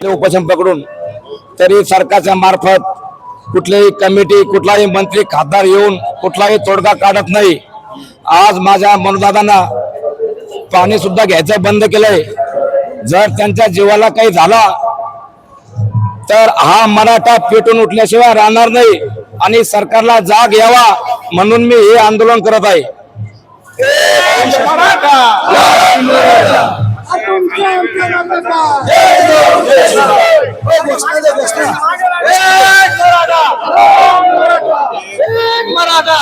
उपोषण पकडून तरी सरकारच्या मार्फत कुठलीही कमिटी कुठलाही मंत्री खासदार येऊन कुठलाही तोडगा काढत नाही. आज माझ्या मनोदादांना पाणी सुद्धा घ्यायचं बंद केलंय. जर त्यांच्या जीवाला काही झाला तर हा मराठा पेटून उठल्याशिवाय राहणार नाही आणि सरकारला जाग यावा म्हणून मी हे आंदोलन करत आहे. मराठा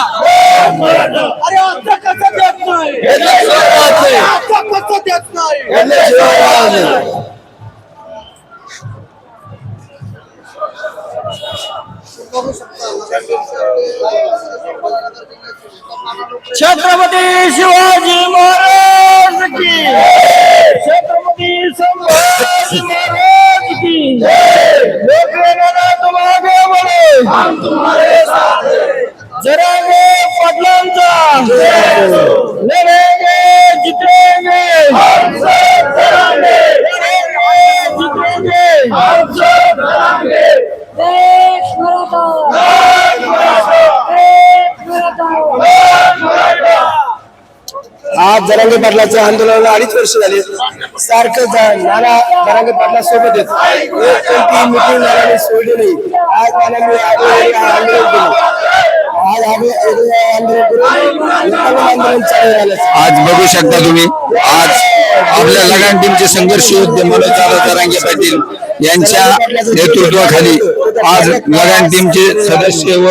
अरे आता कसं देत नाही आता कसं देत नाही छत्रपती शिवाजी महाराज की संभाजी महाराज की लोकवेगाला हम तुम्हारे साथ हम सब हम सब देश मराठा देश मराठा आज जरांगे पाटलाच्या आंदोलनाला अडीच वर्ष झाली. सारखं जा- नाना जरांगे पाटला सोबत येत कोणती मिटिंग नानाने सोडली नाही. आज नाना मी आंदोलन केलं. आज आम्ही आंदोलन करून आंदोलन चालू झालं. आज बघू शकता तुम्ही आज आपल्या लगान टीमचे संघर्ष योद्धे मनोज दादा जरांगे पाटील. यांच्या नेतृत्वाखाली आज लगान टीमचे सदस्य व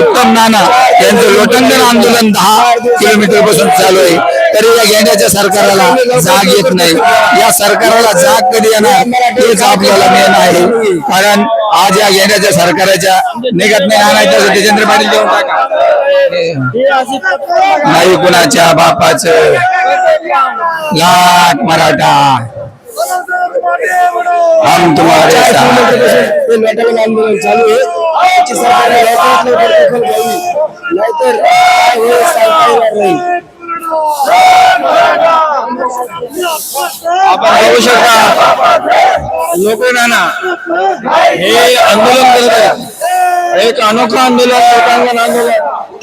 उत्तम नाना यांचं लोटंगण आंदोलन दहा किलोमीटरपासून चालू आहे. तरी या घेण्याच्या सरकारला जाग येत नाही. या सरकारला जाग कधी येणार हेच आपल्याला मेन आहे. कारण आज या घेण्याच्या सरकाराच्या निघत नाही आणायचं तेजेंद्र पाटील देऊन टाका. नाही कुणाच्या बापाच. लाट मराठा. हम तुम्हारे आंदोलन चालू आहे नाहीतर आपण बघू शकता लोक नाना हे आंदोलन करत आहे एक अनोखं आंदोलन लोकांगण आंदोलन.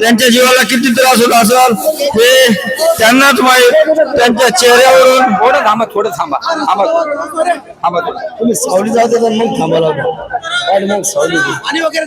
त्यांच्या जीवाला किती त्रास होत असेल हे त्यांनाच माहीत. त्यांच्या चेहऱ्यावरून. थोडं थांबा थोडं थांबा. थांबा थांबा तुम्ही सावली जाऊ दे तर मग थांबायला होतं. आणि मग सावली. आणि वगैरे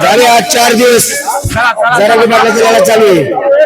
झाले आज चार दिवस. जरा विभागाची लढा चालू आहे.